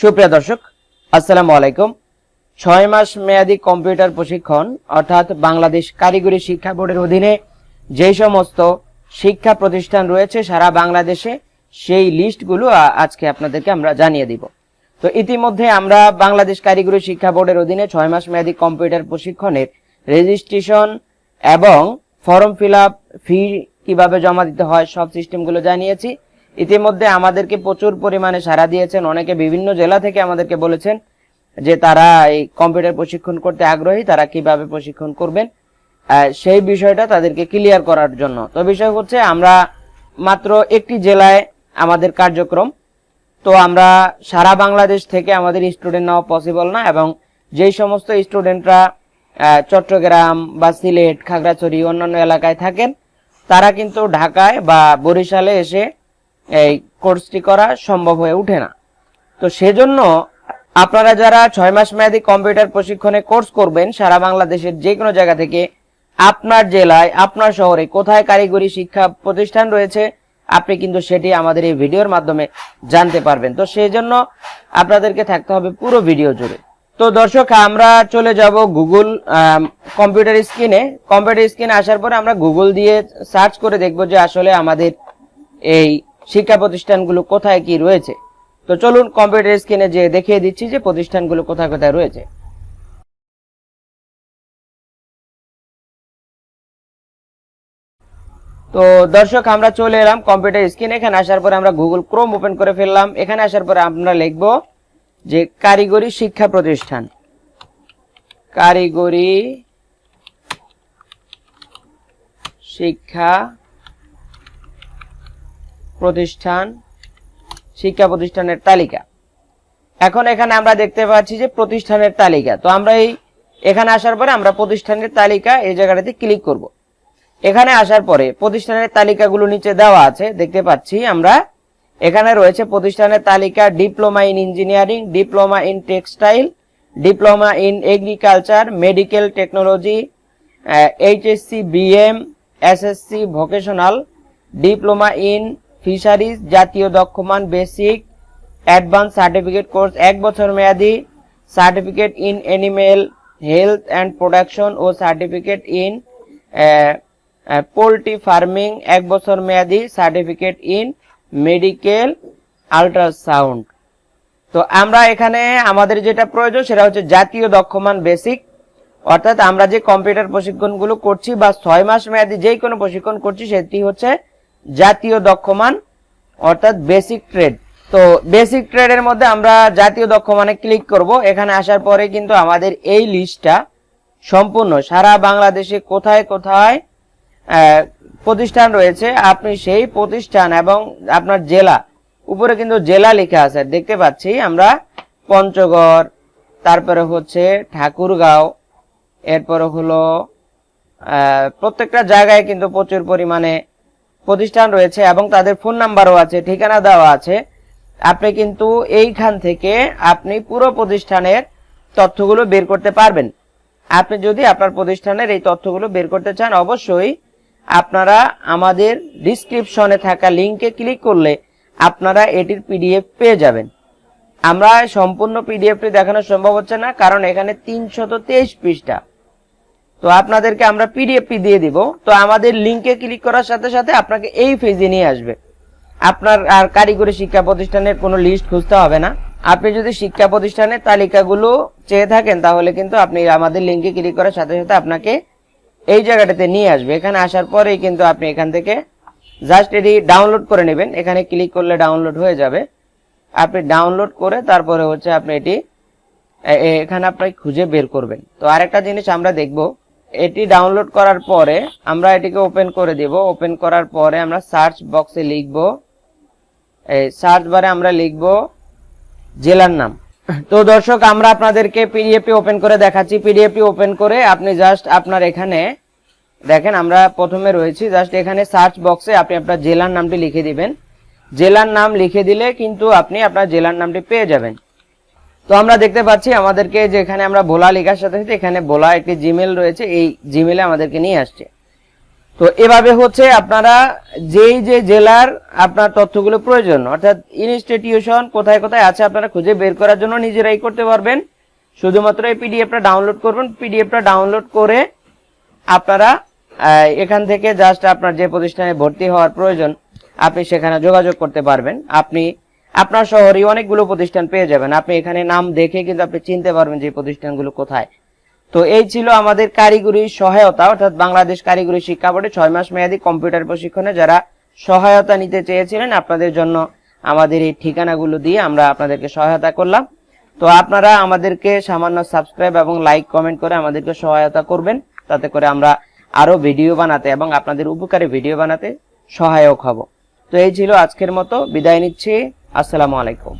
সুপ্রিয় দর্শক, আসসালামু আলাইকুম। ছয় মাস মেয়াদি কম্পিউটার প্রশিক্ষণ, অর্থাৎ বাংলাদেশ কারিগরি শিক্ষা বোর্ডের অধীনে যে সমস্ত শিক্ষা প্রতিষ্ঠান রয়েছে সারা বাংলাদেশে, সেই লিস্টগুলো আজকে আপনাদেরকে আমরা জানিয়ে দিব। তো ইতিমধ্যে আমরা বাংলাদেশ কারিগরি শিক্ষা বোর্ডের অধীনে ছয় মাস মেয়াদি কম্পিউটার প্রশিক্ষণের রেজিস্ট্রেশন এবং ফর্ম ফিল আপ, ফি কীভাবে জমা দিতে হয়, সব সিস্টেমগুলো জানিয়েছি। ইতিমধ্যে আমাদেরকে প্রচুর পরিমাণে সাড়া দিয়েছেন। অনেকে বিভিন্ন জেলা থেকে আমাদেরকে বলেছেন যে তারা এই কম্পিউটার প্রশিক্ষণ করতে আগ্রহী, তারা কীভাবে প্রশিক্ষণ করবেন। সেই বিষয়টা তাদেরকে ক্লিয়ার করার জন্য। তো বিষয় হচ্ছে আমরা মাত্র একটি জেলায় আমাদের কার্যক্রম। তো আমরা সারা বাংলাদেশ থেকে আমাদের স্টুডেন্ট নেওয়া পসিবল না এবং যেই সমস্ত স্টুডেন্টরা চট্টগ্রাম বা সিলেট, খাগড়াছড়ি, অন্যান্য এলাকায় থাকেন, তারা কিন্তু ঢাকায় বা বরিশালে এসে এই কোর্সটি করা সম্ভব হয়ে ওঠে না। তো সেজন্য আপনারা যারা ছয় মাস মেয়াদী কম্পিউটার প্রশিক্ষণে কোর্স করবেন, সারা বাংলাদেশের যে কোনো জায়গা থেকে, আপনার জেলায়, আপনার শহরে কোথায় কারিগরি শিক্ষা প্রতিষ্ঠান রয়েছে, আপনি কিন্তু সেটি আমাদের এই ভিডিওর মাধ্যমে জানতে পারবেন। তো সেই জন্য আপনাদেরকে থাকতে হবে পুরো ভিডিও জুড়ে। তো দর্শক, আমরা চলে যাব গুগল কম্পিউটার স্ক্রিনে। কম্পিউটার স্ক্রিনে আসার পরে আমরা গুগল দিয়ে সার্চ করে দেখব যে আসলে আমাদের এই শিক্ষা প্রতিষ্ঠানগুলো কোথায় কি রয়েছে? তো চলুন কম্পিউটার স্ক্রিনে যে দেখিয়ে দিচ্ছি যে প্রতিষ্ঠানগুলো কোথায় কোথায় রয়েছে। তো দর্শক, আমরা চলে এলাম কম্পিউটার স্ক্রিন এখানে আসার পরে আমরা গুগল ক্রোম ওপেন করে ফেললাম। এখানে আসার পরে আমরা লিখব যে কারিগরি শিক্ষা প্রতিষ্ঠান। কারিগরি শিক্ষা প্রতিষ্ঠান, শিক্ষা প্রতিষ্ঠানের তালিকা। এখন এখানে আমরা দেখতে পাচ্ছি যে প্রতিষ্ঠানের তালিকা। তো আমরা এই এখানে আসার পরে আমরা প্রতিষ্ঠানের তালিকা এই জায়গাটাতে ক্লিক করব। এখানে আসার পরে প্রতিষ্ঠানের তালিকাগুলো নিচে দেওয়া আছে, দেখতে পাচ্ছি আমরা। এখানে রয়েছে প্রতিষ্ঠানের তালিকা, diploma in engineering, diploma in textile, diploma in agriculture, medical technology HSC, BM, SSC, vocational, diploma in fisheries, জাতীয় দক্ষমান বেসিক, অ্যাডভান্স সার্টিফিকেট কোর্স, এক বছর মেয়াদি, certificate in animal health and production O certificate in poultry farming, এক বছর মেয়াদি, certificate in medical ultrasound. তো আমরা এখানে আমাদের যেটা প্রয়োজন সেটা হচ্ছে জাতীয় দক্ষমান বেসিক। অর্থাৎ আমরা যে কম্পিউটার প্রশিক্ষণগুলো করছি বা ছয় মাস মেয়াদি যেই কোনো প্রশিক্ষণ করছি, সেটি হচ্ছে জাতীয় দক্ষমান, অর্থাৎ বেসিক ট্রেড তো বেসিক ট্রেডের মধ্যে আমরা জাতীয় দক্ষমানে ক্লিক করব। এখানে আসার পরে কিন্তু আমাদের এই লিস্টটা সম্পূর্ণ। সারা বাংলাদেশে কোথায় কোথায় প্রতিষ্ঠান রয়েছে, আপনি সেই প্রতিষ্ঠান এবং আপনার জেলা। উপরে কিন্তু জেলা লেখা আছে, দেখতে পাচ্ছি আমরা। পঞ্চগড়, তারপরে হচ্ছে ঠাকুরগাঁও, এরপরে হলো প্রত্যেকটা জায়গায় কিন্তু প্রচুর পরিমাণে প্রতিষ্ঠান রয়েছে এবং তাদের ফোন নাম্বারও আছে, ঠিকানা দেওয়া আছে। আপনি কিন্তু এইখান থেকে আপনি পুরো প্রতিষ্ঠানের তথ্যগুলো বের করতে পারবেন। আপনি যদি আপনার প্রতিষ্ঠানের এই তথ্যগুলো বের করতে চান, অবশ্যই আপনারা আমাদের ডিসক্রিপশনে থাকা লিংকে ক্লিক করলে আপনারা এটির পিডিএফ পেয়ে যাবেন। আমরা সম্পূর্ণ পিডিএফটি দেখানো সম্ভব হচ্ছে না, কারণ এখানে তিনশত তেইশ পৃষ্ঠা। তো আপনাদেরকে আমরা পিডিএফটি দিয়ে দিব। তো আমাদের লিঙ্কে ক্লিক করার সাথে সাথে আপনাকে এই পেজে নিয়ে আসবে। আপনার আর কারিগরি শিক্ষা প্রতিষ্ঠানের কোনো লিস্ট খুঁজতে হবে না। আপনি যদি শিক্ষা প্রতিষ্ঠানের তালিকাগুলো চেয়ে থাকেন, তাহলে কিন্তু আপনি আমাদের লিঙ্কে ক্লিক করার সাথে সাথে আপনাকে এই জায়গাটাতে নিয়ে আসবে। এখানে আসার পরেই কিন্তু আপনি এখান থেকে জাস্ট এটি ডাউনলোড করে নেবেন। এখানে ক্লিক করলে ডাউনলোড হয়ে যাবে। আপনি ডাউনলোড করে তারপরে হচ্ছে আপনি এটি এখানে আপনি খুঁজে বের করবেন। তো আরেকটা জিনিস আমরা দেখব। এটি ডাউনলোড করার পরে আমরা এটিকে ওপেন করে দেব। ওপেন করার পরে আমরা সার্চ বক্সে লিখব। এই সার্চ বারে আমরা লিখব জেলার নাম। তো দর্শক, আমরা আপনাদেরকে পিডিএফটি ওপেন করে দেখাচ্ছি। পিডিএফটি ওপেন করে আপনি জাস্ট আপনার এখানে দেখেন, আমরা প্রথমে রয়েছি। জাস্ট এখানে সার্চ বক্সে আপনি আপনার জেলার নামটি লিখে দিবেন। জেলার নাম লিখে দিলে কিন্তু আপনি আপনার জেলার নামটি পেয়ে যাবেন। তো আমরা দেখতে পাচ্ছি আমাদেরকে যেখানে আমরা ভোলা লেখার সাথে সাথে এখানে ভোলা একটি জিমেল রয়েছে, এই জিমেলে আমাদেরকে নিয়ে আসছে। তো এভাবে হচ্ছে আপনারা যেই যে জেলার আপনার তথ্যগুলো প্রয়োজন, অর্থাৎ ইনস্টিটিউশন কোথায় কোথায় আছে আপনারা খুঁজে বের করার জন্য নিজেরাই করতে পারবেন। শুধুমাত্র এই পিডিএফটা ডাউনলোড করবেন পিডিএফটা ডাউনলোড করে আপনারা এখান থেকে জাস্ট আপনার যে প্রতিষ্ঠানে ভর্তি হওয়ার প্রয়োজন, আপনি সেখানে যোগাযোগ করতে পারবেন। আপনি আপনার শহরে অনেকগুলো প্রতিষ্ঠান পেয়ে যাবেন। আপনি এখানে নাম দেখে কিন্তু আপনি চিনতে পারবেন যে প্রতিষ্ঠানগুলো কোথায়। তো এই ছিল আমাদের কারিগরি সহায়তা, অর্থাৎ বাংলাদেশ কারিগরি শিক্ষা বোর্ডে ছয় মাস মেয়াদী কম্পিউটার প্রশিক্ষণে যারা সহায়তা নিতে চেয়েছিলেন, আপনাদের জন্য আমাদের এই ঠিকানাগুলো দিয়ে আমরা আপনাদেরকে সহায়তা করলাম। তো আপনারা আমাদেরকে সামান্য সাবস্ক্রাইব এবং লাইক, কমেন্ট করে আমাদেরকে সহায়তা করবেন, তাতে করে আমরা আরও ভিডিও বানাতে এবং আপনাদের উপকারী ভিডিও বানাতে সহায়ক হব। তো এই ছিল আজকের মতো, বিদায় নিচ্ছি। আসসালামু আলাইকুম।